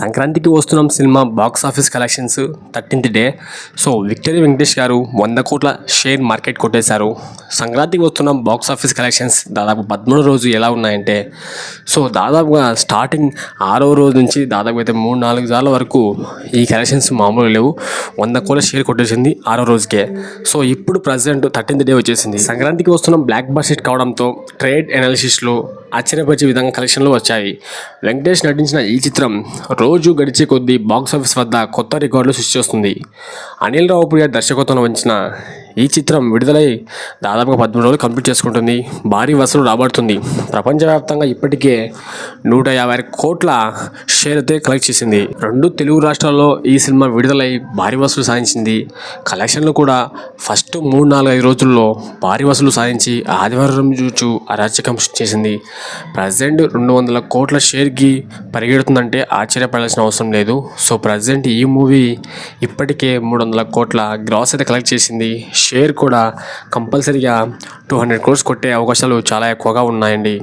సంక్రాంతికి వస్తున్నాం cinema box office collections thirteenth day. So victory Venkatesh garu వంద కోట్ల షేర్ మార్కెట్ కొట్టేశారు. సంక్రాంతికి వస్తున్నాం బాక్స్ ఆఫీస్ కలెక్షన్స్ దాదాపు పదమూడు రోజు ఎలా ఉన్నాయంటే సో దాదాపుగా స్టార్టింగ్ ఆరో రోజు నుంచి దాదాపు అయితే మూడు నాలుగు సార్ల వరకు ఈ కలెక్షన్స్ మామూలు లేవు. వంద కోట్ల షేర్ కొట్టేసింది ఆరో రోజుకే. సో ఇప్పుడు ప్రజెంట్ థర్టీన్త్ డే వచ్చేసింది. సంక్రాంతికి వస్తున్నాం బ్లాక్ బస్టెట్ కావడంతో ట్రేడ్ అనాలిసిస్లో ఆశ్చర్యపరిచే విధంగా కలెక్షన్లు వచ్చాయి. వెంకటేష్ నటించిన ఈ చిత్రం రోజు గడిచే కొద్దీ బాక్స్ ఆఫీస్ వద్ద కొత్త రికార్డులు సృష్టిస్తుంది. అనిల్ రావుప్రియ దర్శకత్వం వహించిన ఈ చిత్రం విడుదలై దాదాపుగా పదమూడు రోజులు కంప్లీట్ చేసుకుంటుంది. భారీ వసూలు రాబడుతుంది. ప్రపంచవ్యాప్తంగా ఇప్పటికే నూట యాభై కోట్ల షేర్ అయితే కలెక్ట్ చేసింది. రెండు తెలుగు రాష్ట్రాల్లో ఈ సినిమా విడుదలై భారీ వసూలు సాధించింది. కలెక్షన్లు కూడా ఫస్ట్ మూడు నాలుగు ఐదు రోజుల్లో భారీ వసూలు సాధించి ఆదివారం చూచు అరాచకం చేసింది. ప్రజెంట్ రెండు వందల కోట్ల షేర్కి పరిగెడుతుందంటే ఆశ్చర్యపడాల్సిన అవసరం లేదు. సో ప్రజెంట్ ఈ మూవీ ఇప్పటికే మూడు వందల కోట్ల గ్రాస్ అయితే కలెక్ట్ చేసింది. షేర్ కూడా కంపల్సరీగా టూ హండ్రెడ్ క్రోర్స్ కొట్టే అవకాశాలు చాలా ఎక్కువగా ఉన్నాయండి.